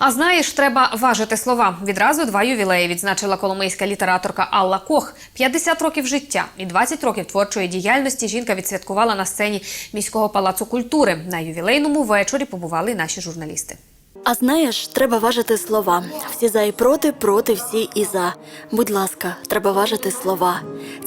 А знаєш, треба важити слова. Відразу два ювілеї відзначила коломийська літераторка Алла Кох. 50 років життя і 20 років творчої діяльності жінка відсвяткувала на сцені міського палацу культури. На ювілейному вечорі побували наші журналісти. А знаєш, треба важити слова. Всі за і проти, проти всі і за. Будь ласка, треба важити слова.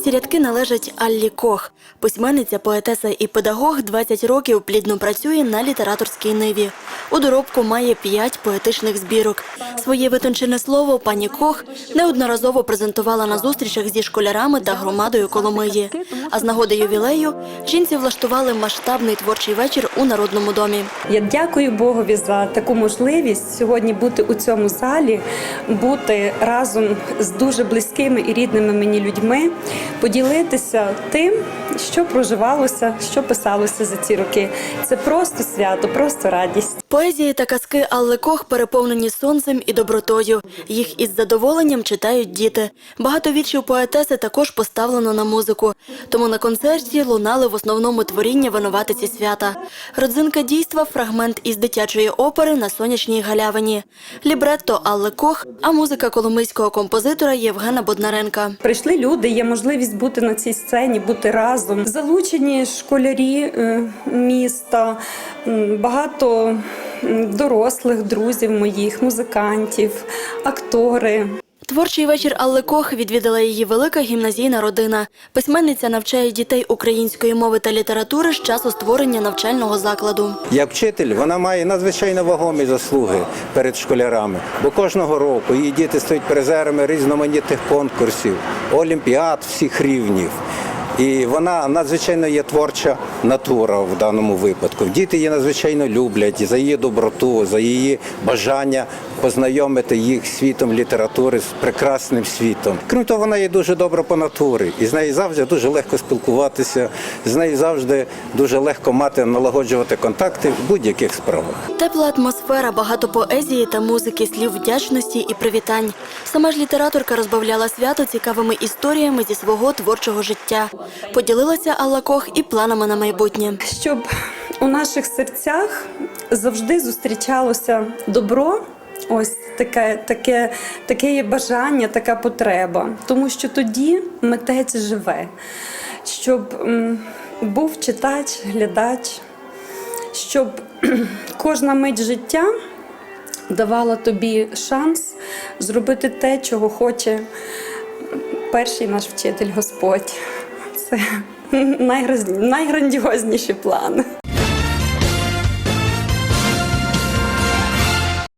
Ці рядки належать Аллі Кох. Письменниця, поетеса і педагог 20 років плідно працює на літераторській ниві. У доробку має п'ять поетичних збірок. Своє витончене слово пані Кох неодноразово презентувала на зустрічах зі школярами та громадою Коломиї. А з нагоди ювілею жінці влаштували масштабний творчий вечір у народному домі. Я дякую Богові за таку можливість сьогодні бути у цьому залі, бути разом з дуже близькими і рідними мені людьми, поділитися тим, що проживалося, що писалося за ці роки. Це просто свято, просто радість. Поезії та казки Алли Кох переповнені сонцем і добротою. Їх із задоволенням читають діти. Багато віршів поетеси також поставлено на музику. Тому на концерті лунали в основному творіння винуватиці свята. Родзинка дійства фрагмент із дитячої опери на сонячній галявині. Лібретто Алли Кох, а музика коломийського композитора Євгена Боднаренка. Прийшли люди, є можливість бути на цій сцені, бути разом. Залучені школярі е, міста, багато дорослих друзів моїх, музикантів, актори. Творчий вечір Алли Кох відвідала її велика гімназійна родина. Письменниця навчає дітей української мови та літератури з часу створення навчального закладу. Як вчитель вона має надзвичайно вагомі заслуги перед школярами, бо кожного року її діти стають призерами різноманітних конкурсів, олімпіад всіх рівнів. І вона надзвичайно є творча натура в даному випадку. Діти її надзвичайно люблять за її доброту, за її бажання познайомити їх світом літератури, з прекрасним світом. Крім того, вона є дуже добра по натурі, і з нею завжди дуже легко спілкуватися, з нею завжди дуже легко мати налагоджувати контакти в будь-яких справах. Тепла атмосфера, багато поезії та музики, слів вдячності і привітань. Сама ж літераторка розбавляла свято цікавими історіями зі свого творчого життя. Поділилася Алла Кох і планами на майбутнє. щоб у наших серцях завжди зустрічалося добро. Ось таке, таке, таке є бажання, така потреба. Тому що тоді митець живе, щоб м, був читач, глядач, щоб кожна мить життя давала тобі шанс зробити те, чого хоче перший наш вчитель Господь. Це найграндіозніші плани.